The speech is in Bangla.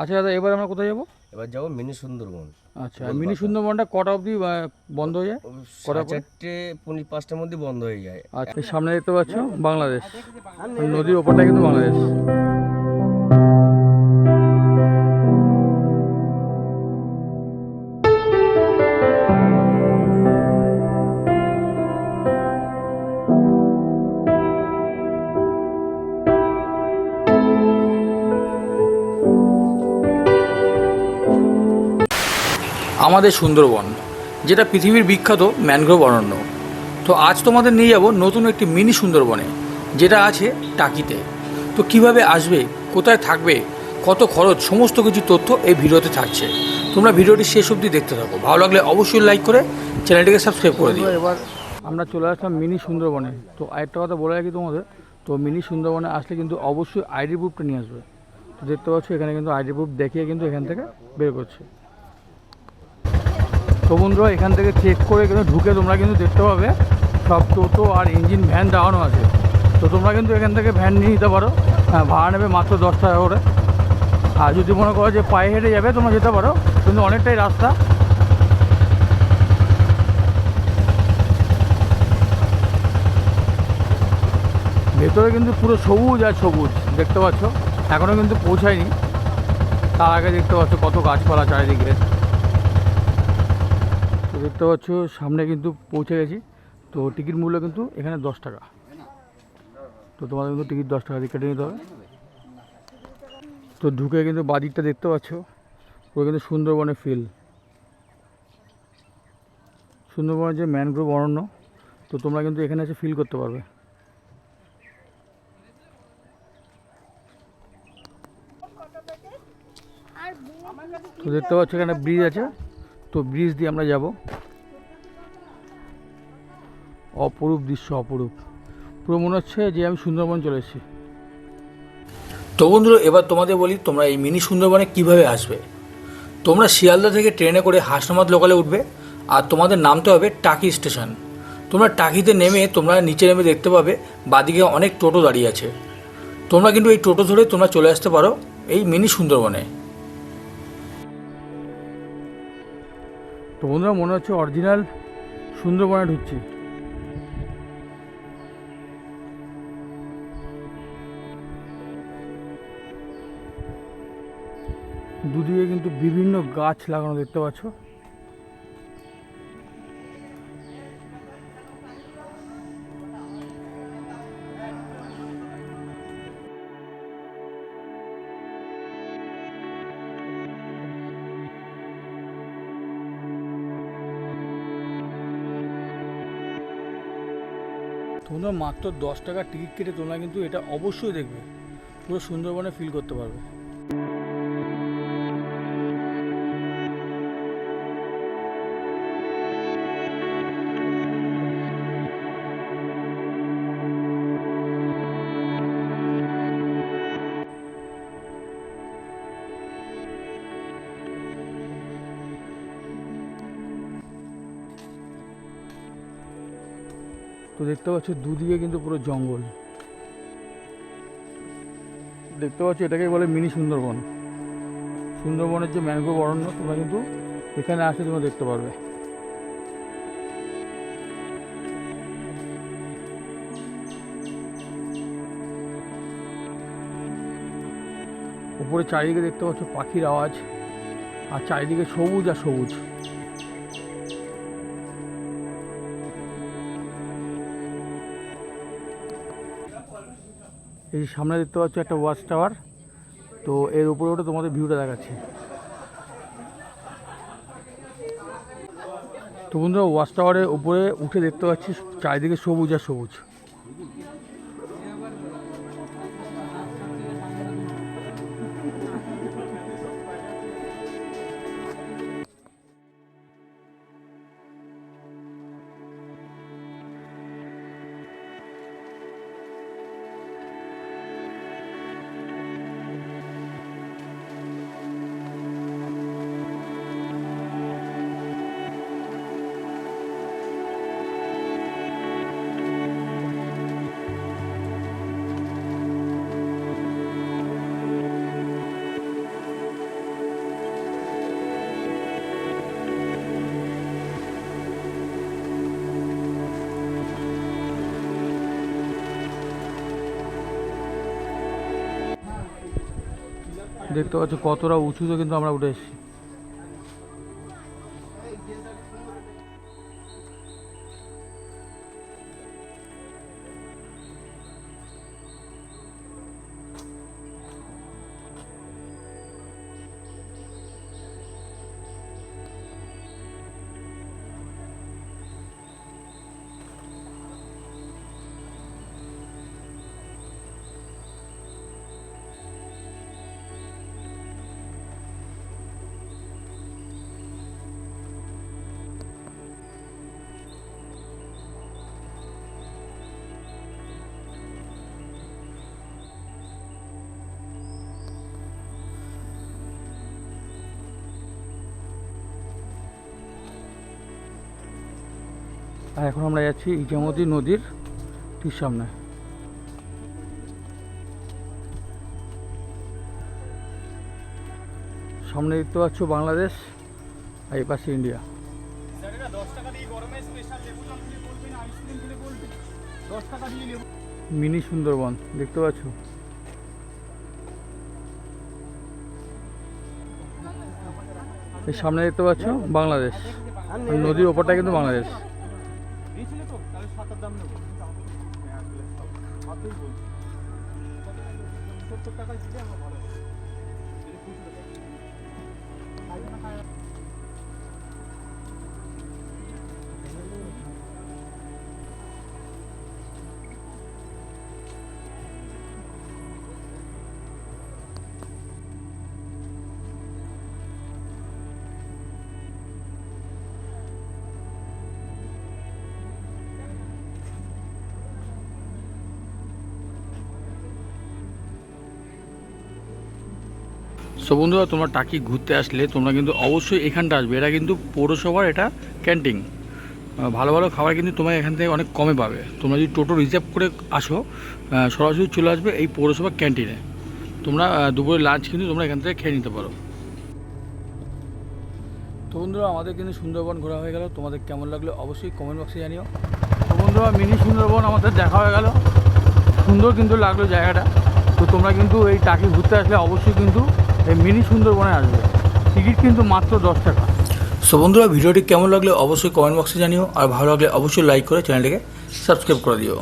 আচ্ছা দাদা এবার আমরা কোথায় যাব? এবার যাব মিনি সুন্দরবন। আচ্ছা মিনি সুন্দরবনটা কটা অবধি বন্ধ হয়ে যায়? কটা চারটে পনেরো পাঁচটার মধ্যে বন্ধ হয়ে যায়। আচ্ছা সামনে দেখতে পাচ্ছ বাংলাদেশ। নদীর ওপরটা কিন্তু বাংলাদেশ। আমাদের সুন্দরবন, যেটা পৃথিবীর বিখ্যাত ম্যানগ্রোভ অরণ্য। তো আজ তোমাদের নিয়ে যাব নতুন একটি মিনি সুন্দরবনে, যেটা আছে টাকিতে। তো কীভাবে আসবে, কোথায় থাকবে, কত খরচ, সমস্ত কিছু তথ্য এই ভিডিওতে থাকছে। তোমরা ভিডিওটি শেষ অবধি দেখতে থাকো। ভালো লাগলে অবশ্যই লাইক করে চ্যানেলটিকে সাবস্ক্রাইব করে দিও। এবার আমরা চলে আসলাম মিনি সুন্দরবনে। তো আরেকটা কথা বলে রাখি তোমাদের, তো মিনি সুন্দরবনে আসলে কিন্তু অবশ্যই আইডি প্রুফটা নিয়ে আসবে। তো দেখতে পাচ্ছ এখানে কিন্তু আইডি প্রুফ দেখিয়ে কিন্তু এখান থেকে বের করছে। বন্ধুরা এখান থেকে চেক করে কিন্তু ঢুকে তোমরা কিন্তু দেখতে পাবে। সব টোটো আর ইঞ্জিন ভ্যান দেওয়ানো আছে। তো তোমরা কিন্তু এখান থেকে ভ্যান নিয়ে নিতে পারো। হ্যাঁ, ভাড়া নেবে মাত্র দশ টাকা করে। আর যদি মনে করো যে পায়ে হেঁটে যাবে তোমরা যেতে পারো। কিন্তু অনেকটাই রাস্তা। ভেতরে কিন্তু পুরো সবুজ আর সবুজ দেখতে পাচ্ছ? এখনও কিন্তু পৌঁছায়নি। তার আগে দেখতে পাচ্ছ কত গাছপালা চারিদিকে। দেখতে পাচ্ছ, সামনে কিন্তু পৌঁছে গেছি। তো টিকিট মূল্য কিন্তু এখানে দশ টাকা। তো তোমাদের কিন্তু টিকিট দশ টাকা দিয়ে কেটে নিতে হবে। তো ঢুকে কিন্তু বাদিকটা দেখতে পাচ্ছ, পুরো কিন্তু সুন্দরবনের ফিল সুন্দরবনের যে ম্যানগ্রোভ অরণ্য, তো তোমরা কিন্তু এখানে এসে ফিল করতে পারবে। তো দেখতে পাচ্ছ এখানে ব্রিজ আছে। তো ব্রিজ দিয়ে আমরা যাব। অপরূপ দৃশ্য, অপরূপ। পুরো মনে হচ্ছে যে আমি সুন্দরবন চলে এসেছি। তো বন্ধুরা, এবার তোমাদের বলি, তোমরা এই মিনি সুন্দরবনে কীভাবে আসবে? তোমরা শিয়ালদা থেকে ট্রেনে করে হাসনামাদ লোকালে উঠবে, আর তোমাদের নামতে হবে টাকি স্টেশন। তোমরা টাকিতে নেমে তোমরা নিচে নেমে দেখতে পাবে, বাদিকে অনেক টোটো দাঁড়িয়ে আছে। তোমরা কিন্তু এই টোটো ধরে তোমরা চলে আসতে পারো এই মিনি সুন্দরবনে। তো বন্ধুরা মনে হচ্ছে অরিজিনাল সুন্দরবনে ঢুকছি। দুদিকে কিন্তু বিভিন্ন গাছ লাগানো দেখতে পাচ্ছ। তোমরা মাত্র দশ টাকার টিকিট কেটে তোমরা কিন্তু এটা অবশ্যই দেখবে। পুরো সুন্দরবনে ফিল করতে পারবে। তো দেখতে পাচ্ছ দুদিকে কিন্তু পুরো জঙ্গল। দেখতে পাচ্ছ এটাকে বলে মিনি সুন্দরবন। সুন্দরবনের যে ম্যানগ্রোভ অরণ্য, তোমরা কিন্তু এখানে আসে তোমরা দেখতে পারবে। উপরে চারিদিকে দেখতে পাচ্ছ পাখির আওয়াজ, আর চারিদিকে সবুজ আর সবুজ। এই যে সামনে দেখতে পাচ্ছ একটা ওয়াচ টাওয়ার। তো এর উপরে ওটা তোমাদের ভিউটা দেখাচ্ছি। তো বন্ধুরা, ওয়াচ টাওয়ারের উপরে উঠে দেখতে পাচ্ছি চারিদিকে সবুজ আর সবুজ। দেখতে পাচ্ছ কতটা উঁচুতে কিন্তু আমরা উঠে এসেছি। আর এখন আমরা যাচ্ছি ইজামতি নদীর ঠিক সামনে। সামনে দেখতে পাচ্ছ বাংলাদেশ আর এই পাশে ইন্ডিয়া। মিনি সুন্দরবন, দেখতে পাচ্ছ? এই সামনে দেখতে পাচ্ছ বাংলাদেশ। নদীর ওপরটা কিন্তু বাংলাদেশ। পাতার দাম নেব। মাত্রই বলছি। সত্তর টাকায় দিলে আমার ভালো না খায় সো বন্ধুরা, তোমরা টাকি ঘুরতে আসলে তোমরা কিন্তু অবশ্যই এখানটা আসবে। এটা কিন্তু পৌরসভার এটা ক্যান্টিন। ভালো ভালো খাবার কিন্তু তোমরা এখান থেকে অনেক কমে পাবে। তোমরা যদি টোটো রিজার্ভ করে আসো সরাসরি চলে আসবে এই পৌরসভা ক্যান্টিনে। তোমরা দুপুরে লাঞ্চ কিন্তু তোমরা এখান থেকে খেয়ে নিতে পারো। তো বন্ধুরা, আমাদের কিন্তু সুন্দরবন ঘোরা হয়ে গেল। তোমাদের কেমন লাগল অবশ্যই কমেন্ট বক্সে জানিও। তো বন্ধুরা, মিনি সুন্দরবন আমাদের দেখা হয়ে গেল। সুন্দর কিন্তু লাগল জায়গাটা। তো তোমরা কিন্তু এই টাকি ঘুরতে আসলে অবশ্যই কিন্তু এই মিনি সুন্দরবনে আসবে। টিকিট কিন্তু মাত্র দশ টাকা। সো বন্ধুরা, ভিডিওটি কেমন লাগলে অবশ্যই কমেন্ট বক্সে জানিও। আর ভালো লাগলে অবশ্যই লাইক করে চ্যানেলটিকে সাবস্ক্রাইব করে দিও।